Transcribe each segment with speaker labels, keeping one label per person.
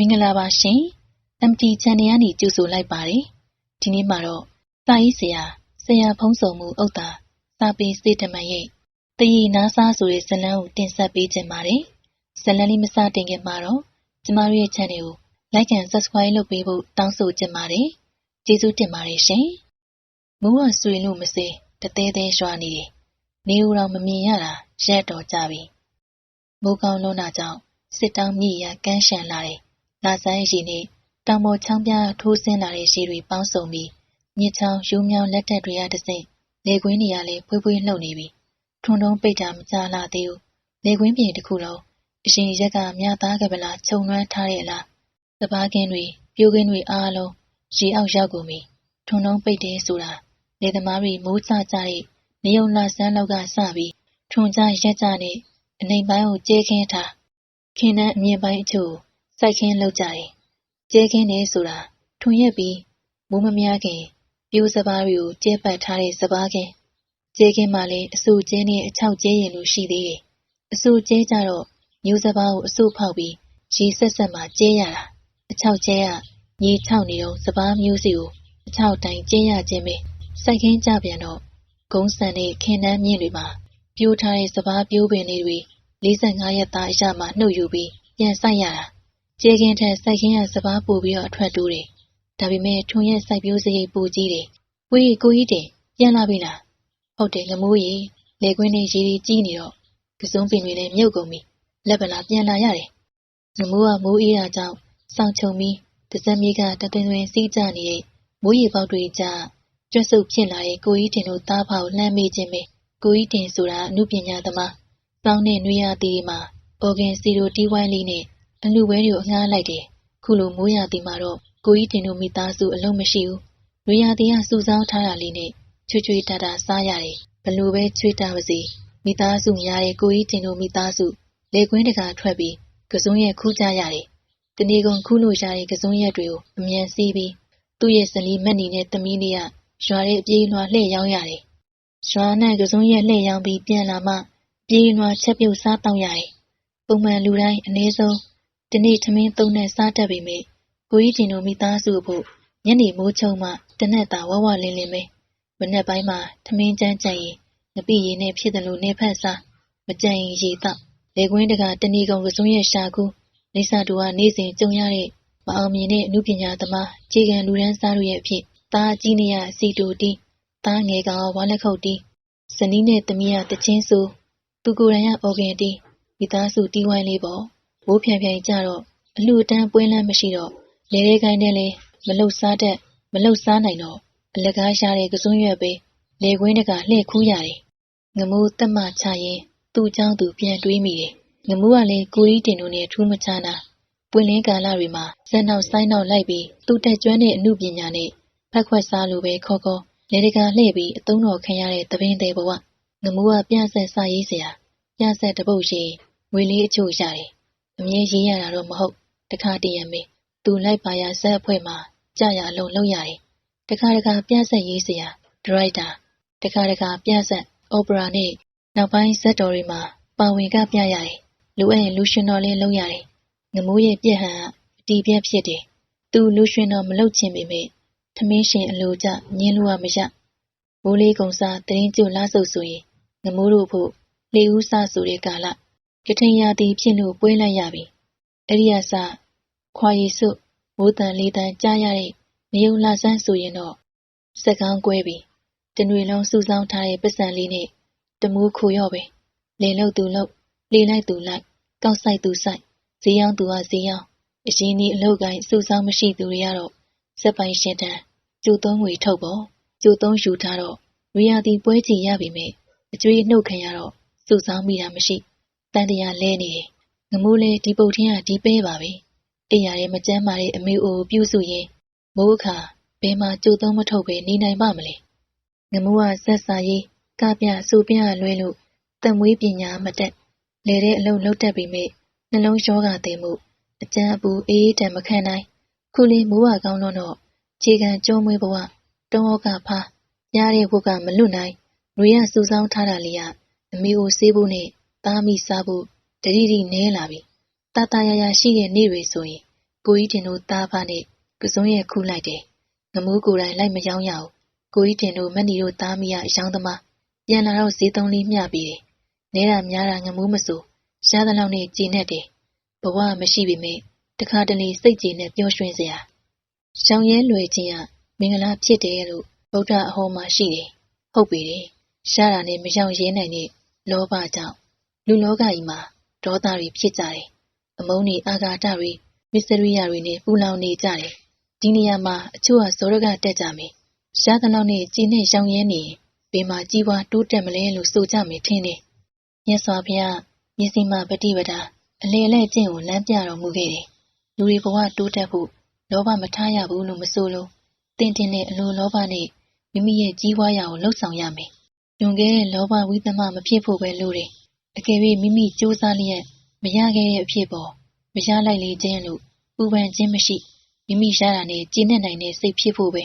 Speaker 1: မင်္ဂလာပါရှင် MT Channel ကနေကြိုဆိုလိုက်ပါတယ်ဒီနေ့မှာတော့စာရေးဆရာဆရာဖုံးစုံမှုဥက္တာစာပေစေတမန်ရဲ့တရီနာစားဆိုတဲ့ဇာတ်လမ်းကိုတင်ဆက်ပေးခြင်းပါတယ်ဇာတ်လမ်းလေးမစတင်ခင်မှာတော့ကျမတို့ရဲ့ channel ကို like and subscribe လုပ်ပေးဖို့တောင်းဆိုချင်ပါတယ်ကျေးဇူးတင်ပါတယ်ရှင်မိုးကဆွေလို့မစေတသေးသေးရွာနေတယ်နေဦးတော်မမြင်ရတာရက်တော်ကြပြီမိုးကောင်းလွန်းတာကြောင့်စစ်တောင်းမြည်ရကန်းရှံလာတယ် လာဆိုင်ရီနဲ့ တောင်ပေါ်ချောင်းပြထိုးဆင်းလာတဲ့ရေတွေပေါင်းစုံပြီး မြစ်ချောင်းယူမြောင်းလက်ထက်တွေကတဆင့်လေကွင်းတွေကလည်း ဖွေးဖွေးလှုပ်နေပြီ ထွန်းတုံးပိတ်တာ မကြလာသေးဘူးလေကွင်းပြင်တစ်ခုလုံး အရှင်ရက်က မြသားကပလာခြုံလွှမ်းထားရဲ့လား စပားကင်းတွေပြိုးကင်းတွေအားလုံး ရေအောက်ရောက်ကုန်ပြီ ထွန်းတုံးပိတ်တယ်ဆိုတာလေသမားတွေ မိုးချကြတဲ့နေုံလာဆန်းလောက်ကစပြီး ထွန်ကြရက်ကြနဲ့ အနေပိုင်းကိုကျဲခင်းထား ခင်းတဲ့အမြင့်ပိုင်းအချို့ စိုက်ခင်းလောက်ကြတယ်။ကျဲခင်းနေဆိုတာထွန်ရက်ပြီးမိုးမများခင်ပြိုးစပားတွေကိုကျဲပတ်ထားတဲ့စပားခင်းကျဲခင်းမှလည်းအဆူကျဲနဲ့အချောက်ကျဲရင်လို့ရှိသေးတယ်။အဆူကျဲကြတော့မျိုးစပားကိုအဆူဖောက်ပြီးရေဆက်ဆက်မှကျဲရတာ။အချောက်ကျဲကမြေချောက်နေတော့စပားမျိုးစီကိုအချောက်တိုင်းကျဲရခြင်းပဲစိုက်ခင်းကြပြန်တော့ဂုံးဆန်တဲ့ခင်းနှမ်းမြင့်တွေမှာပြိုးထားတဲ့စပားပြိုးပင်လေးတွေ45ရက်သားအရမှနှုတ်ယူပြီးပြန်ဆိုင်ရတာ ကျဲခင်းထက်စိုက်ခင်းရစပားပို့ပြီးတော့အထွက်တိုးတယ်ဒါပေမဲ့ထွန်ရက်စိုက်ပြိုးစရိတ်ပိုကြီးတယ်ဝေးကိုကြီးတင်ပြန်လာပြီလားဟုတ်တယ်ငမိုးကြီးလေကွင်းနဲ့ရေကြီးကြီးနေတော့ကစုံပင်တွေလည်းမြုပ်ကုန်ပြီလက်ပလာပြန်လာရတယ်ငမိုးကမိုးအေးတာကြောင့်စောင့်ချုံပြီးတစက်မြေကတသွင်သွင်စီးကြနေတဲ့မိုးရေပေါက်တွေကြားကျွတ်ဆုပ်ဖြစ်လာတဲ့ကိုကြီးတင်တို့သားဖောက်လှမ်းမေးခြင်းပဲကိုကြီးတင်ဆိုတာအမှုပညာသမားစောင်းတဲ့နှွေးရသည်မှာအော်ဂန်စီရိုတီးဝိုင်းလေးနဲ့ အလူဝဲတွေကိုအငှားလိုက်တယ်ခုလိုမိုးရသည်မှာတော့ကိုကြီးတင်တို့မိသားစုအလုံးမရှိဘူးနှွေးရသည်ကစူဆောင်းထားတာလေးနဲ့ချွေချွေတာတာစားရတယ်ဘလို့ပဲချွေတာပါစေမိသားစုများတဲ့ကိုကြီးတင်တို့မိသားစုလေကွင်းတကာထွက်ပြီးကစုံရက်ခူးကြရတယ်တနေကုန်ခူးလို့ရတဲ့ကစုံရက်တွေကိုအမြန်စီးပြီးသူ့ရဲ့ဇလီမက်နီနဲ့သမီးလေးကရွာရဲ့အပြေးလွှာလှည့်ရောက်ရတယ်။ရွာနဲ့ကစုံရက်လှည့်ရောက်ပြီးပြန်လာမှပြေးလွှာချက်ပြုတ်စားတောက်ရတယ်။ပုံမှန်လူတိုင်းအနည်းဆုံး ဒီနေ့ထမင်းသုံးနဲ့စားတတ်ပေမဲ့ကိုကြီးတင်တို့မိသားစုဖို့ညနေမိုးချုံမှတနက်တာဝဝလင်းလင်းပဲမနေ့ပိုင်းမှာထမင်းကျန်းကြံရင်ငပိရည်နဲ့ဖြစ်တယ်လို့နေဖက်စားမကြံရင်ရေတောက်လေကွင်းတကတဏီကုံကစုံရဲ့ရှာကူနေစာတူကနေစဉ်ကြုံရတဲ့မအောင်မြင်တဲ့အမှုပညာသမားခြေကံလူရန်စားတို့ရဲ့အဖြစ်သားကြီးနေရစီတူတီးသားငယ်ကောင်ဝါလက်ခုပ်တီးဇနီးနဲ့သမီးရတချင်းဆိုသူကိုယ်တိုင်ရအော်ဂန်တီးမိသားစုတီးဝိုင်းလေးပေါ့ ဘိုးဖြန်ဖြန်ကြတော့အလှတန်းပွင်းလန်းမရှိတော့လေရဲကိုင်းနဲ့လေမလှုပ်စားတတ်မလှုပ်စားနိုင်တော့အလကားရှာတဲ့ကစွန်းရွက်ပဲလေကွင်းတကလှည့်ခူးရတယ်ငမိုးတက်မှချရင်သူ့เจ้าသူပြန်တွေးမိတယ်ငမိုးကလည်းကိုကြီးတင်တို့နဲ့ထူးမချနာပွင့်လင်းကာလတွေမှာဇက်နောက်ဆိုင်နောက်လိုက်ပြီးသူ့တက်ကျွမ်းတဲ့အမှုပညာနဲ့ဖက်ခွက်စားလိုပဲခေါ်ခေါ်လေတကာလှည့်ပြီးအသုံးတော်ခံရတဲ့သပင်းသေးဘဝငမိုးကပြဆက်စာရေးစရာပြဆက်တပုတ်ရှိငွေလေးအချို့ရတယ် အမြဲရေးရတာတော့မဟုတ် တခါတည်းရမေသူလိုက်ပါရဇက်အဖွဲ့မှာ ကြာရအလုံးလုံးရတယ်တခါတခါ ပြဆက်ရေးစရာဒရိုက်တာ တခါတခါ ပြဆက် အော်ပရာနဲ့ နောက်ပိုင်းဇက်တော်တွေမှာ ပါဝင်ကပြရတယ်လူအပ်ရင် လူရှင်တော်လေးလုပ်ရတယ် ငမိုးရဲ့ပြက်ဟန်က အတီးပြက်ဖြစ်တယ် သူလူရှင်တော် မလုပ်ချင်ပေမဲ့ထမင်းရှင်အလိုကြညင်းလို့မရ မိုးလေးကုံစားတရင်ကျွလာဆုပ်ဆိုရင် ငမိုးတို့ဖို့လေဦးစဆိုတဲ့ကာလ ကထင်ရသည်ဖြစ်လို့ပွဲလိုက်ရပြီအဲ့ဒီအစခွာရည်စုမိုးတန်လေးတန်ကြားရတဲ့နေုံလာဆန်းဆိုရင်တော့စက်ကောင်းကွဲပြီတနွေလုံးစူဆောင်းထားတဲ့ပစံလေးနဲ့တမိုးခိုရော့ပဲလေလုတ်သူလုတ်လေလိုက်သူလိုက်ကောက်ဆိုင်သူဆိုင်ဈေးရောင်းသူကဈေးရောင်းအရင်ဒီအလုပ်ကိုင်းစူဆောင်းမရှိသူတွေကတော့စက်ပိုင်ရှင်တန်းကျိုးသုံးငွေထုတ်ပေါ့ကျိုးသုံးယူထားတော့ရွေရသည်ပွဲချီရပြီမဲ့အကျွေးနှုတ်ခံရတော့စူဆောင်းမိတာမရှိ တန်တရားလဲနေတယ်ငမိုးလဲဒီပုတ်ထင်းကဒီပဲပါပဲအိယာရဲ့မကြမ်းမာတဲ့အမေအိုပြုစုရင်မိုးအခါဘယ်မှာကြိုသုံးမထုတ်ပဲနေနိုင်ပါမလဲငမိုးကဆက်စာရေးကပြစူပြလွဲလို့တံမွေးပညာမတက်လေတဲ့အလုံးလုံးတက်ပြီးမြနှလုံးရောဂါသိမှုအကျန်းအပူအေးတံမခံနိုင်ခုလေးမိုးဝကောင်းတော့ခြေခံကျုံးမွေးဘဝတောကဖားရတဲ့ဘုကမလွတ်နိုင်ငွေရစူဆောင်းထားတာလေးကအမေကိုဆေးဖို့နဲ့ သားမိစားဖို့တတိတိနဲလာပြီတာတာရရရှိတဲ့နေ့တွေဆိုရင်ကိုကြီးတင်တို့သားဖားနဲ့ကစုံရဲ့ခူးလိုက်တယ်ငမူးကိုယ်တိုင်လိုက်မရောက်ရအောင်ကိုကြီးတင်တို့မက်နီတို့သားမီးရအယောင်သမားပြန်လာတော့ဈေးသုံးလေးမျှပြီးတယ်နဲတာများတာငမူးမဆိုရှားသလောက်နဲ့ကြည်နဲ့တယ်ဘဝမရှိပေမဲ့တခါတလေစိတ်ကြည်နဲ့ပျော်ရွှင်စရာရှောင်ရဲလွယ်ခြင်းကမင်္ဂလာဖြစ်တယ်လို့ဗုဒ္ဓအဟောမှာရှိတယ်ဟုတ်ပြီတယ်ရှားတာနဲ့မရောက်ရဲနိုင်တဲ့လောဘကြောင့် လူလောကကြီးမှာဒေါသတွေဖြစ်ကြတယ်အမုန်းတွေအာဃာတတွေမစ္စရိယတွေနဲ့ပူလောင်နေကြတယ်ဒီနေရာမှာအချို့ကဇောရကတက်ကြမယ်ရှားသလောက်နဲ့ကြည်နဲ့ရှောင်ရဲနေရင်ဘယ်မှာကြီးပွားတိုးတက်မလဲလို့ဆိုကြမယ်ထင်တယ်မြတ်စွာဘုရားမျက်စိမှပฏิပဒါအလေအလဲကျင့်ကိုလမ်းပြတော်မူခဲ့တယ်လူတွေဘဝတိုးတက်ဖို့လောဘမထားရဘူးလို့မဆိုလို့တင်းတင်းနဲ့အလိုလောဘနဲ့မိမိရဲ့ကြီးပွားရာကိုလှုပ်ဆောင်ရမယ်။ညွန်ခဲ့တဲ့လောဘဝိသမမဖြစ်ဖို့ပဲလိုတယ်။ အကယ်၍မိမိစူးစမ်းလျက်မရခဲ့တဲ့အဖြစ်ပေါ်မရလိုက်လေခြင်းလို့ပူပန်ခြင်းမရှိမိမိရတာနဲ့ကျင့်တဲ့နိုင်တဲ့စိတ်ဖြစ်ဖို့ပဲ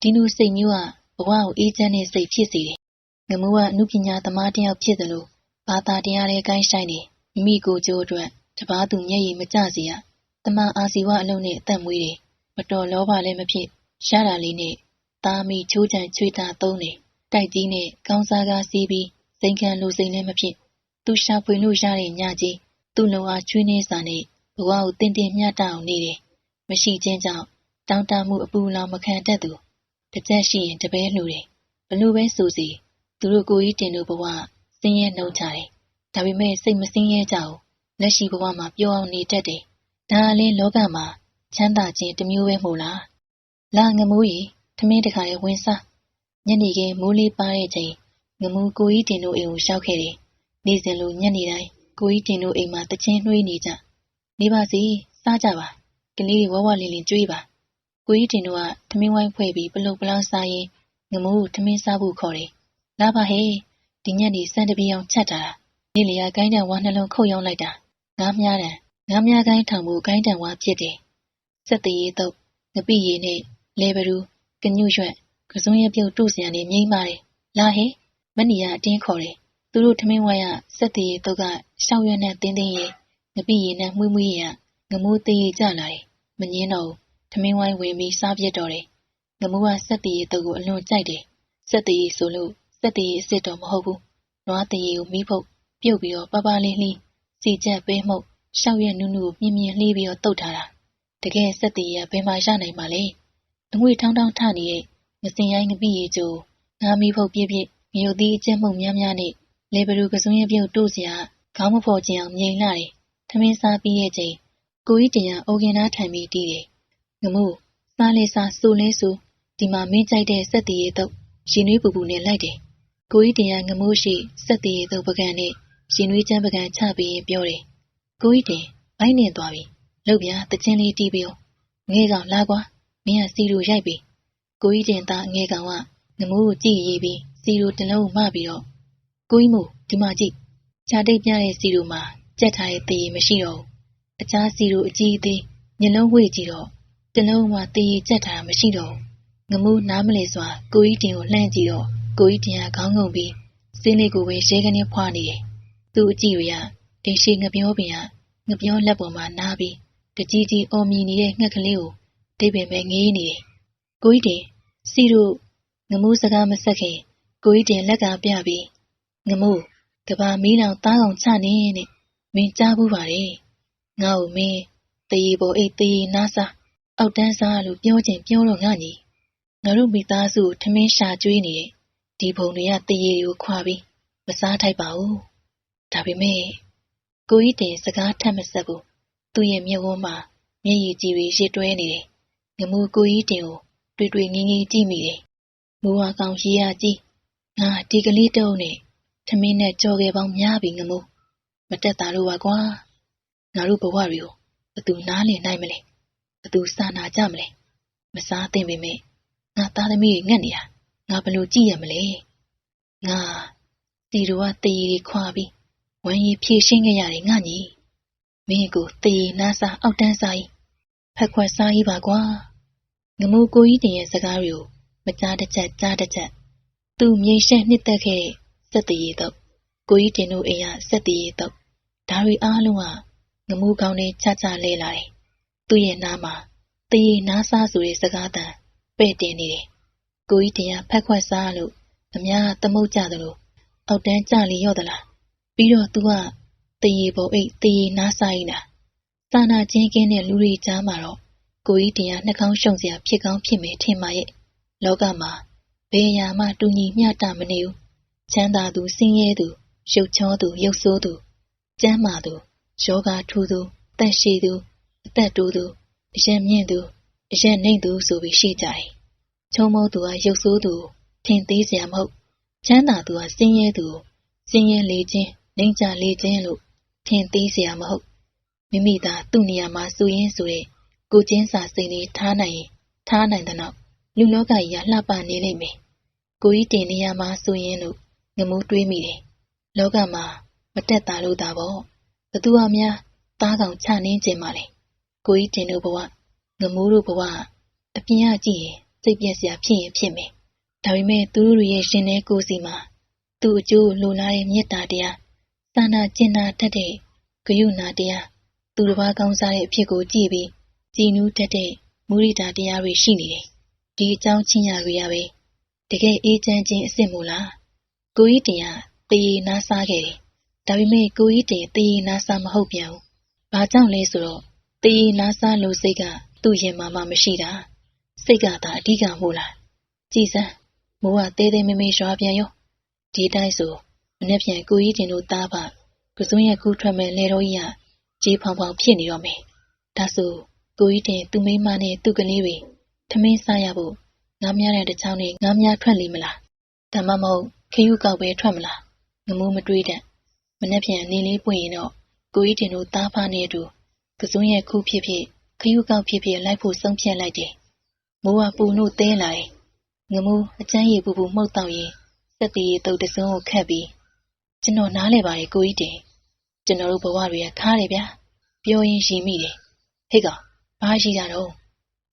Speaker 1: ဒီလိုစိတ်မျိုးကဘဝကိုအေးချမ်းတဲ့စိတ်ဖြစ်စေတယ်။ငမိုးကအမှုပညာသမားတစ်ယောက်ဖြစ်သလိုဘာသာတရားတွေကိုင်းဆိုင်နေမိမိကိုယ်ကျိုးအတွက်တပားသူမျက်ရည်မကျစေရ။တမန်အာစီဝအလုံးနဲ့အသက်မွေးတယ်။မတော်လောဘလည်းမဖြစ်ရတာလေးနဲ့သားမိချိုးချံချွေးတာသုံးတယ်။တိုက်ကြီးနဲ့ကောင်းစားကားစီးပြီးစိန်ခံလူစိန်လည်းမဖြစ် သူရှာဖွေလို့ရတဲ့ညကြီးသူ့လုံအားချွေးနေစာနဲ့ဘဝကိုတင်တင်မျှတအောင်နေတယ်။မရှိခြင်းကြောင့်တောင်းတမှုအပူလောင်မခံတတ်သူတစ်ချက်ရှိရင်တပဲလှူတယ်။ဘလို့ပဲဆိုစီသူတို့ကိုကြီးတင်တို့ဘဝဆင်းရဲနှုံချတယ်။ဒါပေမဲ့စိတ်မဆင်းရဲကြဘူး။လက်ရှိဘဝမှာပျော်အောင်နေတတ်တယ်။ဒါအလင်းလောကမှာချမ်းသာခြင်းတစ်မျိုးပဲမို့လား။လာငမိုးရီထမင်းတခါလေးဝင်စားညနေခင်းမိုးလေးပါတဲ့ချိန်ငမူကိုကြီးတင်တို့အိမ်ကိုရှောက်ခဲ့တယ်။ နေ့စဉ်လိုညနေတိုင်းကိုကြီးတင်တို့အိမ်မှာတချင်းနှွေးနေကြ။နေပါစီစားကြပါ။ကလေးတွေဝဝလင်းလင်းကြွေးပါ။ကိုကြီးတင်တို့ကထမင်းဝိုင်းဖွဲ့ပြီးပလုတ်ပလောင်းစားရင်ငမိုးကိုထမင်းစားဖို့ခေါ်တယ်။လာပါဟဲ့ဒီညနေစံတပီအောင်ချက်တာ။နေ့လျာကိုင်းတန်ဝါနှလုံးခုတ်ရောက်လိုက်တာ။ငားမြားတန်ငားမြားကိုင်းထောင်မှုကိုင်းတန်ဝါဖြစ်တယ်။စက်တရေတော့ငပိရည်နဲ့လေဘရူကညွရွက်ကစုံရပြုတ်တုစရနေမြိမ့်ပါတယ်။လာဟဲ့မနီယာအတင်းခေါ်တယ်။ သူတို့ထမင်းဝိုင်းကစက်တရေတော့ကရှောက်ရွက်နဲ့တင်းတင်းရဲ့ငပိရည်နဲ့မှုမှုရည်ကငမိုးသေးရကြလာတယ်။မငင်းတော့ထမင်းဝိုင်းဝင်ပြီးစားပြစ်တော့တယ်။ငမိုးကစက်တရေတော့ကိုအလွန်ကြိုက်တယ်။စက်တရေဆိုလို့စက်တရေအစ်စ်တော့မဟုတ်ဘူး။နွားတရေကိုမိဖို့ပြုတ်ပြီးတော့ပပလေးလှီးစီချက်ပေးမှုရှောက်ရက်နုနုကိုမြင်မြင်လှီးပြီးတော့တုတ်ထားတာ။တကယ်စက်တရေကဘယ်မှာရနိုင်မှာလဲ။အငွေထောင်းထောင်းထနေတဲ့ငစင်ရိုင်းငပိရေကျိုးငါမိဖို့ပြည့်ပြည့်မြို့သီးအကျက်မှုများများနဲ့ လေဘလူကစုံရပြုတ်တို့စရာခေါင်းမဖော်ခြင်းအောင်မြိန်လာတယ်။ထမင်းစားပြီးရဲ့ချိန်ကိုကြီးတင်ရအိုကင်နာထိုင်ပြီးတီးတယ်။ငမို့စားလေစားစူလဲစူဒီမှာမင်းကြိုက်တဲ့စက်တီရဲ့တော့ရှင်နွေးပူပူနဲ့လိုက်တယ်။ကိုကြီးတင်ရငမို့ရှိစက်တီရဲ့တော့ပကံနဲ့ရှင်နွေးချမ်းပကံချပြီးရင်ပြောတယ်။ကိုကြီးတင်ဘိုင်းနေသွားပြီ။လောက်ပြတချင်းလေးတီးပြီးငဲကောင်လာကွာမင်းကစီလိုရိုက်ပြီ။ကိုကြီးတင်သားငဲကောင်ကငမိုးကိုကြည့်ရေးပြီးစီလိုတလုံးမှပြီးတော့ ကိုကြီးမို့ဒီမှာကြည့်ခြာတိတ်ပြတဲ့စီလိုမှာကြက်ထားတဲ့တရေမရှိတော့ဘူးအခြားစီလိုအကြီးအသေးမျက်လုံးဝေ့ကြည့်တော့တလုံးမှာတရေကြက်ထားတာမရှိတော့ဘူးငမိုးနားမလဲစွာကိုကြီးတင်ကိုလှမ်းကြည့်တော့ကိုကြီးတင်ကခေါင်းငုံပြီးစင်းလေးကိုပဲရဲကနေဖွာနေတယ်သူ့အကြည့်ရတင်ရှိငပြောပင်ကငပြောလက်ပေါ်မှာနားပြီးတကြီးကြီးအော်မြည်နေတဲ့ငှက်ကလေးကိုဒိတ်ပင်ပဲငေးနေတယ်ကိုကြီးတင်စီတို့ငမိုးစကားမဆက်ခင်ကိုကြီးတင်လက်ကပြပြီး ငမိုးကဘာမီးလောင်သားကောင်ချနေနဲ့မင်းကြားဘူးပါတယ်ငါ့ကိုမင်းတရေပေါ်အိတ်တရေနားစားအောက်တန်းစားလို့ပြောချင်ပြောလို့ငါညီငါတို့မိသားစုထမင်းရှာကျွေးနေတဲ့ဒီဘုံတွေကတရေတွေကိုခွာပြီးမစားထိုက်ပါဘူးဒါပေမဲ့ကိုကြီးတင်စကားထပ်မဆက်ဘူးသူ့ရဲ့မျက်ဝန်းမှာမျက်ရည်ကြီးတွေရစ်တွဲနေတယ်ငမိုးကိုကြီးတင်ကိုတွေ့တွေ့ငင်းငင်းကြည့်မိတယ်မူဝါကောင်ရေရကြီးငါဒီကလေးတုံးနဲ့ ထမင်းနဲ့ကြော်ခဲ့ပေါင်းများပြီငမိုးမတက်တာတော့ပါကွာငါတို့ဘဝတွေကိုဘသူနားလည်နိုင်မလဲဘသူစာနာကြမလဲမစားသင့်ပေမဲ့ငါသားသမီးတွေငတ်နေတာငါဘလို့ကြည့်ရမလဲငါတီတို့ကတည်ရီခွာပြီးဝမ်းရည်ဖြည့်ရှင်းခဲ့ရတယ်ငါညီမင်းကိုတည်နားစားအောက်တန်းစားကြီးဖက်ခွက်စားကြီးပါကွာငမိုးကိုကြီးတင်ရဲ့စကားတွေကိုမကြားတစ်ချက်ကြားတစ်ချက်သူမြိန်ရှက်နှစ်သက်ခဲ့တဲ့ စက်တရေတော့ကိုကြီးတင်တို့အိမ်ကစက်တရေတော့ဒါတွေအားလုံးကငမိုးကောင်းနဲ့ချချလဲလာတယ်သူသူ့ရဲ့နားမှာတရေနားစားဆိုတဲ့စကားတန်ပဲ့တင်နေတယ်။ကိုကြီးတရားဖက်ခွက်စားလို့အများသမုတ်ကြသလိုအောက်တန်းကြလီရော့သလား။ပြီးတော့ तू ကတရေပေါ်အိတ်တရေနားစားရင်လား။စာနာချင်းကင်းတဲ့လူတွေကြားမှာတော့ကိုကြီးတရားနှာခေါင်းရှုံစရာဖြစ်ကောင်းဖြစ်မယ်ထင်ပါရဲ့။လောကမှာဘယ်အရာမှတူညီမျှတမနေဘူး။ ချမ်းသာသူဆင်းရဲသူရုပ်ချောသူရုပ်ဆိုးသူကျမ်းမာသူယောဂထူသူတက်ရှိသူအသက်တိုးသူအရက်မြင့်သူအရက်နှိမ့်သူဆိုပြီးရှိကြတယ်။ချုံမောသူကရုပ်ဆိုးသူထင်သေးစရာမဟုတ်ချမ်းသာသူကဆင်းရဲသူဆင်းရဲလေခြင်းနှိမ့်ချလေခြင်းလို့ထင်သေးစရာမဟုတ်မိမိသာသူ့နေရာမှာစူရင်းဆိုတဲ့ကိုချင်းစာစိတ်လေးထားနိုင်ရင်ထားနိုင်တဲ့နောက်လူလောကကြီးကလှပနေလိမ့်မယ်။ကိုကြီးတင်နေရမှာဆိုရင်လို့ ငမိုးတွေးမိတယ်။လောကမှာမတက်တာလို့သာပေါ့ဘသူအများသားကောင်ချနှင်းကျင်ပါလေကိုကြီးတင်တို့ဘဝငမိုးတို့ဘဝအပြင်ကကြည့်ရင်စိတ်ပြက်စရာဖြစ်ရင်ဖြစ်မယ်ဒါပေမဲ့သူတို့ရဲ့ရှင်တဲ့ကိုယ်စီမှာသူ့အကျိုးလိုလားတဲ့မေတ္တာတရားသာနာကျင်နာတတ်တဲ့ဂယုဏတရားသူတစ်ပါးကောင်းစားတဲ့အဖြစ်ကိုကြည့်ပြီးကြည်နူးတတ်တဲ့မုရိဒာတရားတွေရှိနေတယ်ဒီအကြောင်းချင်းရာတွေရပဲတကယ်အေးချမ်းခြင်းအစ်စ်မို့လား ကိုကြီးတရားတရေနားစားခဲ့တယ်ဒါပေမဲ့ကိုကြီးတင်တည်နာစားမဟုတ်ပြန်ဘူး။ဘာကြောင့်လဲဆိုတော့တည်နာစားလို့စိတ်ကသူ့ရင်မှာမှမရှိတာ။စိတ်ကသာအဓိကမို့လား။ကြည်စမ်းမိုးကသေးသေးမေမေရွာပြန်ရော။ဒီတိုင်းဆိုမနေ့ပြန်ကိုကြီးတင်တို့သားပါကစွန်းရခုထွက်မဲ့လေတော်ကြီးကကြေးဖောင်ဖောင်ဖြစ်နေတော့မယ်။ဒါဆိုကိုကြီးတင်သူ့မိမနဲ့သူ့ကလေးတွေထမင်းစားရဖို့ငားများတဲ့တချောင်းနဲ့ငားများထွက်လိမ့်မလား။ဒါမှမဟုတ် ခရုကောက်ပဲထွက်မလား။ငမိုးမတွေးတဲ့မနှက်ပြန်နေလေးပွင့်ရင်တော့ကိုကြီးတင်တို့သားဖားနဲ့အတူကစွန်းရဲ့ခုဖြစ်ဖြစ်ခယူကောက်ဖြစ်ဖြစ်လိုက်ဖို့ဆုံးဖြတ်လိုက်တယ်။မိုးကပူလို့တဲလာတယ်။ငမိုးအချမ်းရည်ပူပူမှုတ်တော့ရင်စက်တီရီတုတ်တစွန်းကိုခတ်ပြီးကျွန်တော်နားလဲပါတယ်ကိုကြီးတင်။ကျွန်တော်တို့ဘဝတွေကခါးတယ်ဗျာ။ပြောရင်ရှိမိတယ်။ဟေ့ကောင်ဘာရှိတာတော့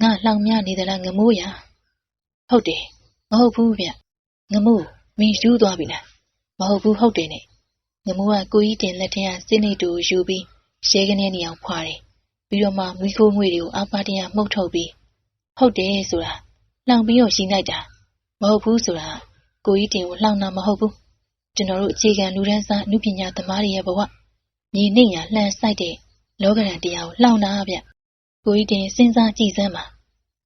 Speaker 1: ငါလှောင်မြနေသလားငမိုးရ။ဟုတ်တယ်မဟုတ်ဘူးဗျ။ငမိုး မင်းယူသွားပြီလား။မဟုတ်ဘူးဟုတ်တယ်နဲ့ငမိုးကကိုကြီးတင်လက်ထက်ကစစ်နေတူယူပြီးရဲကနေနေအောင်ဖွာတယ်။ပြီးတော့မှမိခိုးငွေတွေကိုအောက်ပါတရမှုတ်ထုတ်ပြီးဟုတ်တယ်ဆိုတာလှောင်ပြီးတော့ရှင်းလိုက်တာမဟုတ်ဘူးဆိုတာကိုကြီးတင်ကိုလှောင်တာမဟုတ်ဘူးကျွန်တော်တို့အခြေခံလူဒန်းစားအမှုပညာသမားတွေရဲ့ဘဝမြေနှိမ့်ရလှန်ဆိုင်တဲ့လောကရန်တရားကိုလှောင်တာဗျကိုကြီးတင်စဉ်းစားကြည့်စမ်းပါ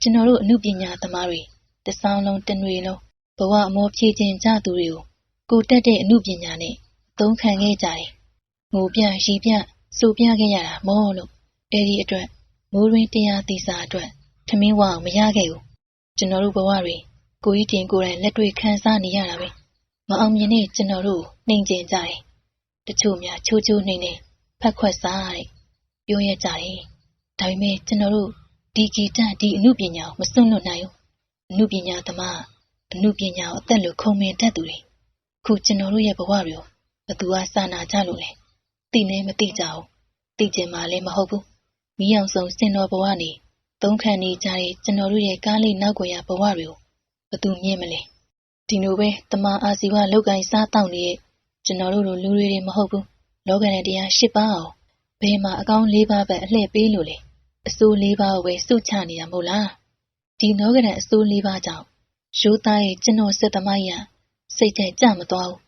Speaker 1: ကျွန်တော်တို့အမှုပညာသမားတွေတစောင်းလုံးတနွေလုံး ဘဝအမောဖြည့်ခြင်းကြသူတွေကိုကိုတက်တဲ့အမှုပညာနဲ့သုံးခံခဲ့ကြတယ်။ငိုပြရီပြစူပြခဲ့ရတာမောလို့အဲဒီအတွက်မိုးရင်းတရားသီစာအတွက်ထမင်းဝအောင်မရခဲ့ဘူး။ကျွန်တော်တို့ဘဝတွေကိုကြီးတင်ကိုယ်တိုင်လက်တွေ့ခံစားနေရတာပဲ။မအောင်မြင်တဲ့ကျွန်တော်တို့နှိမ်ကျင်ကြတယ်။တချို့များချိုးချိုးနေနေဖက်ခွက်စားတဲ့ပြောရကြတယ်။ဒါပေမဲ့ကျွန်တော်တို့ဒီဂီတဒီအမှုပညာကိုမစွန့်လွတ်နိုင်ဘူး။အမှုပညာသမား အမှုပညာကိုအသက်လိုခုံမင်တတ်သူတွေခုကျွန်တော်တို့ရဲ့ဘဝတွေကိုဘသူကစာနာကြလို့လဲသိနေမသိကြဘူးသိကြမှာလည်းမဟုတ်ဘူးမိအောင်ဆုံးစင်တော်ဘဝနေသုံးခံနေကြတဲ့ကျွန်တော်တို့ရဲ့ကားလေးနောက်ွယ်ရဘဝတွေကိုဘသူမြင်မလဲဒီလိုပဲတမအာစီဝလောက်ကင်စားတောက်နေတဲ့ကျွန်တော်တို့လိုလူတွေတွေမဟုတ်ဘူးလောကနဲ့တရားရှစ်ပါးအောင်ဘယ်မှာအကောင်းလေးပါးပဲအလှည့်ပေးလို့လဲအစိုးလေးပါးကိုပဲစုချနေတာမို့လားဒီနောကရန်အစိုးလေးပါးကြောင့် ရိုးသားရဲ့ကျွန်တော်စက်သမိုင်းရစိတ်ထဲကြမသွားဘူး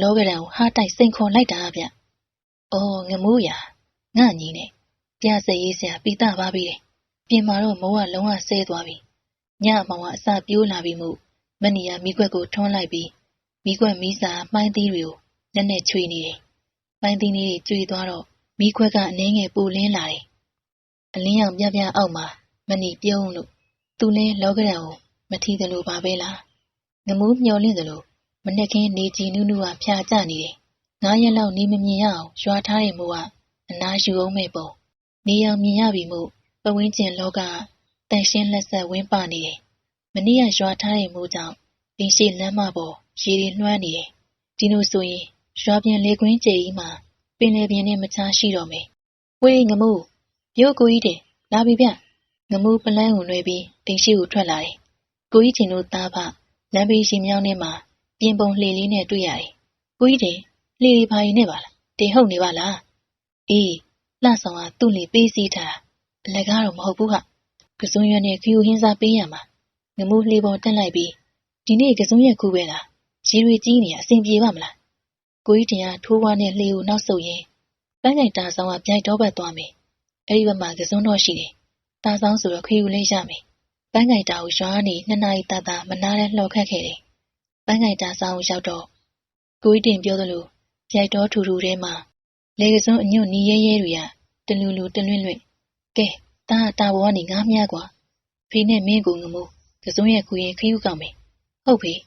Speaker 1: လောကရန်ကိုဟားတိုက်စိန်ခေါ်လိုက်တာဗျ။အော်ငမိုးရငါညီနဲ့ပြစရေးစရာပိတပါပြီ။ပြင်မာတော့မိုးကလုံးဝဆဲသွားပြီ။ညမောင်ကအစပြိုးလာပြီမို့မနီယာမိခွက်ကိုထွန်းလိုက်ပြီးမိခွက်မီးစာမှိုင်းသီးတွေကိုလက်နဲ့ချွေနေတယ်။မှိုင်းသီးလေးတွေကျွေသွားတော့မိခွက်ကအနှင်းငယ်ပူလင်းလာတယ်။အလင်းရောင်ပြပြအောက်မှာမနီပြုံးလို့သူလဲလောကရန်ကို မထီသလိုပါပဲလား။ငမိုးမျောလင့်သလိုမနက်ခင်းနေကြည်နုနုကဖျာကျနေတယ်။ငါးရက်လောက်နေမမြင်ရအောင်ရွာထားတဲ့မိုးကအနာယူအောင်မဲ့ပုံ။နေအောင်မြင်ရပြီမို့ပဝင်းကျင်လောကတန်ရှင်းလက်ဆက်ဝင်းပနေတယ်။မနေ့ကရွာထားတဲ့မိုးကြောင့်ပင်ရှိလမ်းမပေါ်ရေတွေလွှမ်းနေတယ်။ဒီလိုဆိုရင်ရွာပြင်လေကွင်းကျဲကြီးမှာပင်လေပြင်းနဲ့မချားရှိတော့မယ်။ဝေးငမိုးရုပ်ကိုကြီးတယ်လာပြီဗျ။ငမိုးပလန်းကိုလွှဲပြီးပင်ရှိကိုထွက်လာတယ်။ ကိုကြီးချင်းတို့သားဖလမ်းဘေးရှင်မြောင်းထဲမှာပြင်ပုံလှေလေးနဲ့တွေ့ရတယ်။ကိုကြီးတင်လှေဘာရင်နဲ့ပါလား။တင်ဟုတ်နေပါလား။အေးလှဆောင်ကသူ့လေပေးစီးထားတာအလက်ကားတော့မဟုတ်ဘူးဟာကစုံရွက်နဲ့ခယူဟင်းစားပေးရမှာငမိုးလှေပေါ်တက်လိုက်ပြီးဒီနေ့ကစုံရွက်ကူပဲလားဂျီရီကြီးနေရအဆင်ပြေပါမလားကိုကြီးတင်ကထိုးဝါနဲ့လှေကိုနောက်ဆုတ်ရင်ပန်းကြိုင်တာဆောင်ကပြိုက်တော့ဘက်သွားမယ်အဲ့ဒီဘက်မှာကစုံတော့ရှိတယ်တာဆောင်ဆိုတော့ခယူလေးရမယ် ပန်းကြိုင်တာကိုရွာနေနှစ်နာရီတာတာမနာလဲလှော်ခတ်ခဲ့တယ်ပန်းကြိုင်တာဆောင်ကိုရောက်တော့ကိုကြီးတင်ပြောသလိုပြိုက်တော့ထူထူထဲမှာလေကစုံအညွန့်နီးရဲရဲတွေကတလူလူတလွင့်လွင့်ကဲတာတာဘောကနေငားမြကွာဖေးနဲ့မင်းကိုငမိုးကစုံရဲ့ကူရင်ခယူကောက်မယ်ဟုတ်ဖေး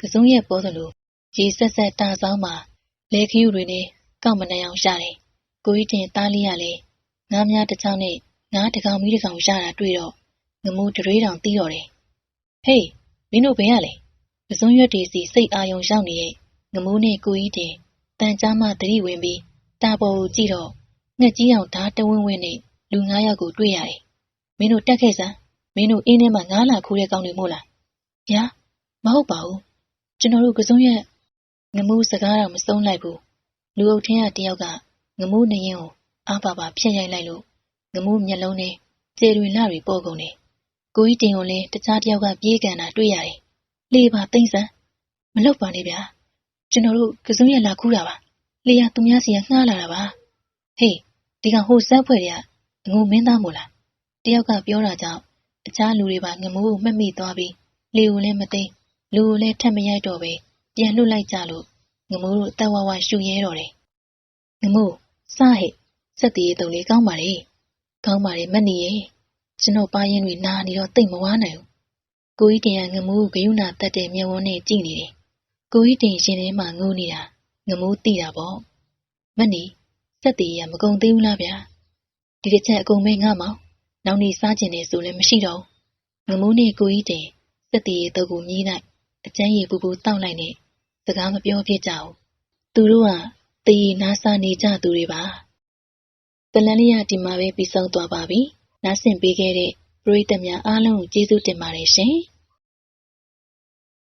Speaker 1: ကစုံရဲ့ပေါ်သလိုရေဆက်ဆက်တာဆောင်မှာလေခယူတွေနဲ့ကောက်မနိုင်အောင်ရတယ်ကိုကြီးတင်တားလေးရလေငားများတစ်ချောင်းနဲ့ငားတကောင်မီးတကောင်ရတာတွေ့တော့ ငမိုးတရွေးတောင်တီးတော့တယ်ဟေးမင်းတို့ဘယ်ရလဲကစုံရွက်တွေစီစိတ်အာယုံရောက်နေတဲ့ငမိုးနဲ့ကိုကြီးတင်တန်ကြားမှတတိဝင်ပြီးတာပေါ်ကိုကြည့်တော့ငှက်ကြီးအောင်ဓာတ်တဝင်းဝင်းနဲ့လူ၅ယောက်ကိုတွေ့ရတယ်။မင်းတို့တက်ခဲ့စမ်းမင်းတို့အင်းထဲမှာငားလာခိုးတဲ့ကောင်တွေမို့လား။ညာမဟုတ်ပါဘူး။ကျွန်တော်တို့ကစုံရက်ငမိုးစကားတော့မစုံလိုက်ဘူး။လူအုပ်ထင်းကတယောက်ကငမိုးနေရင်ကိုအားပါပါဖြတ်ရိုက်လိုက်လို့ငမိုးမျက်လုံးနဲ့ကျေတွေလှတွေပေါ်ကုန်တယ်။ ကိုကြီးတင်ကိုလည်းတခြားတယောက်ကပြေးကန်တာတွေ့ရတယ်။လေပါသိမ့်စမ်းမလုပ်ပါနဲ့ဗျာ။ကျွန်တော်တို့ကစုံရက်လာခူးတာပါ။လေယာသူများစီကငှားလာတာပါ။ဟေးဒီကောင်ဟိုစက်ဖွဲ့တွေကငိုမင်းသားမို့လားတယောက်ကပြောတာကြောင့်အခြားလူတွေပါငမိုးကိုမှတ်မိသွားပြီးလေကိုလည်းမသိလူကိုလည်းထက်မရိုက်တော့ပဲပြန်လွတ်လိုက်ကြလို့ငမိုးတို့တက်ဝဝရှူရဲတော့တယ်ငမိုးစဟဲ့စက်တည်တုံလေးကောင်းပါလေကောင်းပါလေမတ်နေရဲ့ ကျွန်တော်ပါရင်တွေနာနေတော့တိတ်မဝါနိုင်ဘူးကိုကြီးတင်ကငမိုးကိုဂယုဏတက်တဲ့မျက်ဝန်းနဲ့ကြည့်နေတယ်ကိုကြီးတင်ရှင်ထဲမှာငိုနေတာငမိုးသိတာပေါ့မတ်နေစက်တည်ရမကုံသေးဘူးလားဗျာဒီတစ်ချက်အကုန်ပဲငါမောင်နောက်နေ့စားကျင်နေဆိုလည်းမရှိတော့ဘူးငမိုးနဲ့ကိုကြီးတင်စက်တည်ရဲ့တော့ကိုမြည်လိုက်အကျန်းရည်ပူပူတောက်လိုက်နဲ့စကားမပြောဖြစ်ကြဘူးသူတို့ကတည်ရနားစားနေကြသူတွေပါတလန်လေးရဒီမှာပဲပြီးဆုံးသွားပါပြီ နားဆင်ပေးခဲ့တဲ့ပရိသတ်များအားလုံးကိုကျေးဇူးတင်ပါတယ်ရှင်